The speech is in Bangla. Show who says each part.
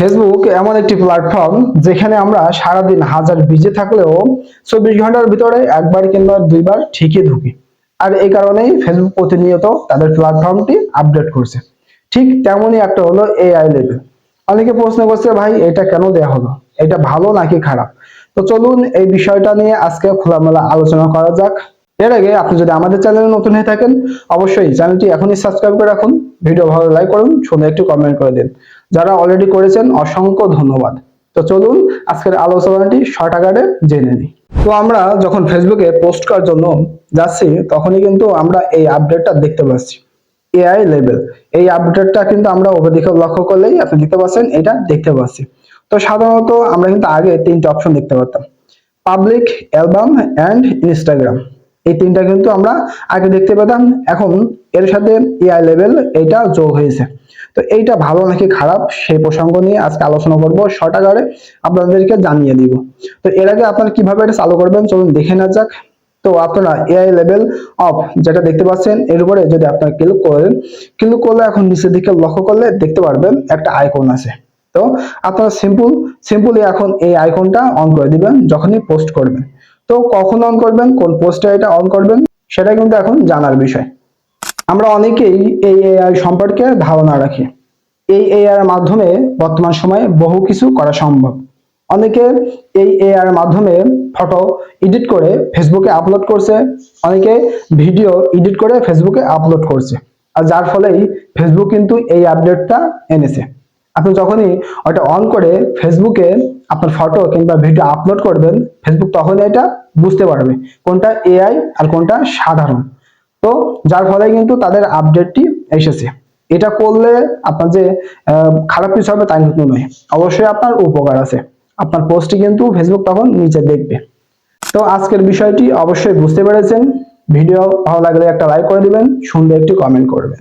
Speaker 1: ফেসবুক এমন একটি প্ল্যাটফর্ম যেখানে আমরা সারাদিন হাজার বিজে থাকলেও চব্বিশ ঘণ্টার ভিতরে একবার কিংবা দুইবার ঠিকই ঢুকি। আর এই কারণেই ফেসবুক প্রতিনিয়ত তাদের প্ল্যাটফর্মটি আপডেট করছে। ঠিক তেমনই একটা হলো এআই লেভেল অনেকে প্রশ্ন করছে, ভাই, এটা কেন দেয়া হলো? এটা ভালো নাকি খারাপ? তো চলুন এই বিষয়টা নিয়ে আজকে খোলামেলা আলোচনা করা যাক। এর আগে আপনি যদি আমাদের চ্যানেলে নতুন হয়ে থাকেন, অবশ্যই চ্যানেলটি এখনই সাবস্ক্রাইব করে রাখুন। ভিডিও ভালো লাইক করুন শুনে একটু কমেন্ট করে দিন। যারা অলরেডি করেছেন, অসংখ্য ধন্যবাদ। তো চলুন, আজকের আলোচনাটি শর্ট আকারে জেনে নিই। তো আমরা যখন ফেসবুকে পোস্ট করার জন্য যাচ্ছি, তখনই কিন্তু আমরা এই আপডেটটা দেখতে পাচ্ছি। এআই লেভেল এই আপডেটটা কিন্তু আমরা ওপরদিকে লক্ষ্য করলেই আপনি দেখতে পাচ্ছেন, এটা দেখতে পাচ্ছি। তো সাধারণত আমরা কিন্তু আগে তিনটে অপশন দেখতে পারতাম। পাবলিক অ্যালবাম অ্যান্ড ইনস্টাগ্রাম এই তিনটা কিন্তু আমরা আগে দেখতে পেতাম। এখন এর সাথে এআই লেভেল এটা যোগ হয়েছে। তো এইটা ভালো নাকি খারাপ সেই প্রসঙ্গ নিয়ে আজকে আলোচনা করব। শর্ট আকারে আপনাদেরকে জানিয়ে দিব। তো এর আগে আপনারা কীভাবে এটা চালু করবেন চলুন দেখে না যাক। তো আপনারা এআই লেভেল অফ যেটা দেখতে পাচ্ছেন, এর উপরে যদি আপনারা ক্লিক করেন ক্লিক করলে এখন নিচের দিকে লক্ষ্য করলে দেখতে পারবেন একটা আইকন আছে। তো আপনারা সিম্পল সিম্পলি এখন এই আইকনটা অন করে দিবেন, যখনই পোস্ট করবেন। তো কখন অন করবেন? কোন পোস্টে এটা অন করবেন? সেটা কিন্তু এখন জানার বিষয়। আমরা অনেকেই এই এআই সম্পর্কে ধারণা রাখি। এই এআই এর মাধ্যমে বর্তমান সময়ে বহু কিছু করা সম্ভব। অনেকে এই এআই এর মাধ্যমে ফটো এডিট করে ফেসবুকে আপলোড করছে। অনেকে ভিডিও এডিট করে ফেসবুকে আপলোড করছে। আর যার ফলেই ফেসবুক কিন্তু এই আপডেটটা এনেছে। আপনি যখনই ওটা অন করে ফেসবুকে আপনার ফটো কিংবা ভিডিও আপলোড করবেন ফেসবুক তখন এটা বুঝতে পারবে কোনটা এআই আর কোনটা সাধারণ। তো যার ফলে কিন্তু তাদের আপডেটটি এসেছে। এটা করলে আপনার যে খারাপ কিছু হবে তাই কিন্তু নয়। অবশ্যই আপনার উপকার আছে। আপনার পোস্টটি কিন্তু ফেসবুক তখন নিচে দেখবে। তো আজকের বিষয়টি অবশ্যই বুঝতে পেরেছেন। ভিডিও ভালো লাগলে একটা লাইক করে দিবেন, সুন্দর একটি কমেন্ট করবেন।